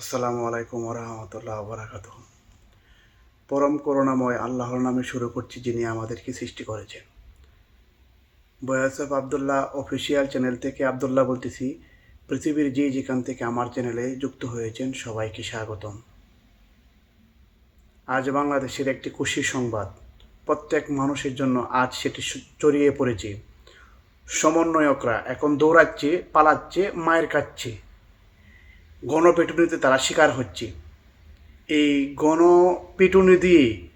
আসসালামু আলাইকুম রহমতুল্লাহ বারাকাত পরম করুণাময় আল্লাহর নামে শুরু করছি যিনি আমাদেরকে সৃষ্টি করেছেন। বয়াসফ আবদুল্লাহ অফিসিয়াল চ্যানেল থেকে আবদুল্লাহ বলতেছি, পৃথিবীর যে যেখান থেকে আমার চ্যানেলে যুক্ত হয়েছেন সবাইকে স্বাগতম। আজ বাংলাদেশের একটি খুশির সংবাদ। প্রত্যেক মানুষের জন্য আজ সেটি চড়িয়ে পড়েছে। সমন্বয়করা এখন দৌড়াচ্ছে, পালাচ্ছে, মায়ের কাচ্ছে গণপিটুনিতে তারা শিকার হচ্ছে। এই গণপিটুনি দিয়ে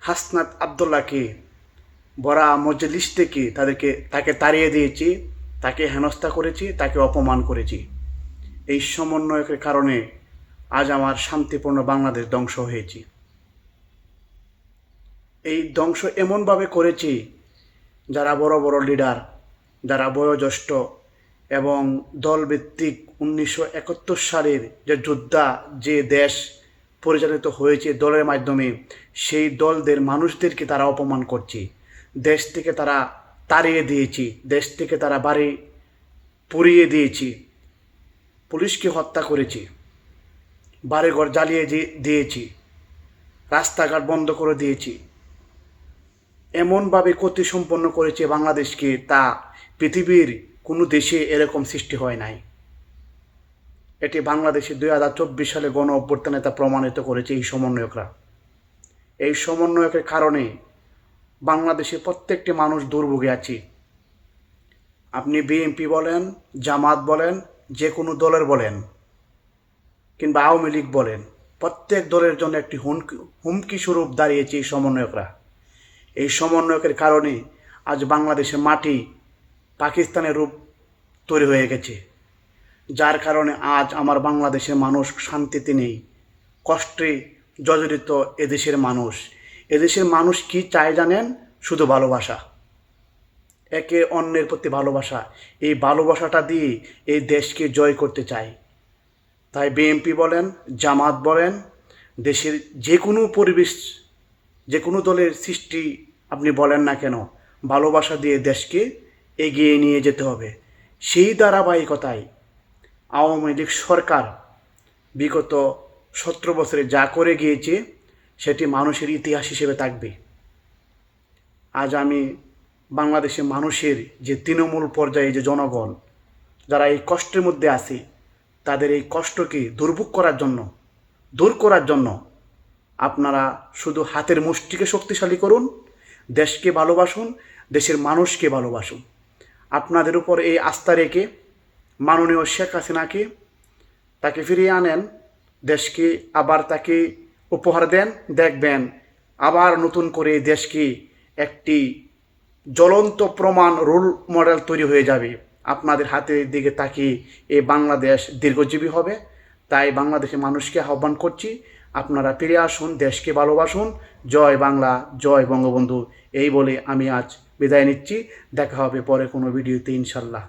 হাসনাত আবদুল্লাহকে বড়া মজলিস থেকে তাদেরকে, তাকে তাড়িয়ে দিয়েছি, তাকে হেনস্থা করেছি, তাকে অপমান করেছি। এই সমন্বয়কের কারণে আজ আমার শান্তিপূর্ণ বাংলাদেশ ধ্বংস হয়েছে। এই ধ্বংস এমনভাবে করেছি যারা বড় বড় লিডার, যারা বয়োজ্যেষ্ঠ এবং দলভিত্তিক উনিশশো একাত্তর সালের যে যোদ্ধা যে দেশ পরিচালিত হয়েছে দলের মাধ্যমে, সেই দলদের মানুষদেরকে তারা অপমান করছে। দেশ থেকে তারা তাড়িয়ে দিয়েছি, দেশ থেকে তারা বাড়ি পুড়িয়ে দিয়েছি, পুলিশকে হত্যা করেছি, বাড়িঘর জ্বালিয়ে দিয়েছি, রাস্তাঘাট বন্ধ করে দিয়েছি। এমনভাবে ক্ষতি সম্পন্ন করেছে বাংলাদেশকে, তা পৃথিবীর কোনো দেশে এরকম সৃষ্টি হয় নাই। এটি বাংলাদেশে দুই হাজার চব্বিশ সালে গণ অভ্যর্থনে তা প্রমাণিত করেছে এই সমন্বয়করা। এই সমন্বয়কের কারণে বাংলাদেশে প্রত্যেকটি মানুষ দুর্ভোগে আছে। আপনি বিএনপি বলেন, জামাত বলেন যে কোনো দলের বলেন, কিংবা আওয়ামী লীগ বলেন, প্রত্যেক দলের জন্য একটি হুমকি হুমকি স্বরূপ দাঁড়িয়েছে এই সমন্বয়করা। এই সমন্বয়কের কারণে আজ বাংলাদেশের মাটি পাকিস্তানের রূপ তৈরি হয়ে গেছে, যার কারণে আজ আমার বাংলাদেশের মানুষ শান্তিতে নেই, কষ্টে জর্জরিত এদেশের মানুষ। এদেশের মানুষ কি চায় জানেন? শুধু ভালোবাসা। একে অন্যের প্রতি ভালোবাসা। এই ভালোবাসাটা দিয়ে এই দেশকে জয় করতে চায় তাই বিএনপি বলেন, জামাত বলেন, দেশের যে কোনো পরিবেশ, যে কোনো দলের সৃষ্টি আপনি বলেন না কেন, ভালোবাসা দিয়ে দেশকে এগিয়ে নিয়ে যেতে হবে। সেই ধারাবাহিকতায় আওয়ামী লীগ সরকার বিগত সতেরো বছরে যা করে গিয়েছে, সেটি মানুষের ইতিহাস হিসেবে থাকবে। আজ আমি বাংলাদেশের মানুষের যে তৃণমূল পর্যায়ে যে জনগণ, যারা এই কষ্টের মধ্যে আছে, তাদের এই কষ্টকে দুর্ভোগ করার জন্য, দূর করার জন্য আপনারা শুধু হাতের মুষ্টিকে শক্তিশালী করুন, দেশকে ভালোবাসুন, দেশের মানুষকে ভালোবাসুন। আপনাদের উপর এই আস্থা রেখে মাননীয় শেখ হাসিনাকে তাকে ফিরিয়ে আনেন, দেশকে আবার তাকে উপহার দেন। দেখবেন আবার নতুন করে দেশকে একটি জ্বলন্ত প্রমাণ রোল মডেল তৈরি হয়ে যাবে। আপনাদের হাতের দিকে তাকিয়ে এই বাংলাদেশ দীর্ঘজীবী হবে। তাই বাংলাদেশের মানুষকে আহ্বান করছি, আপনারা ফিরে আসুন, দেশকে ভালোবাসুন। জয় বাংলা, জয় বঙ্গবন্ধু। এই বলে আমি আজ বিদায় নিচ্ছি দেখা হবে পরে কোনো ভিডিওতে ইনশাল্লাহ।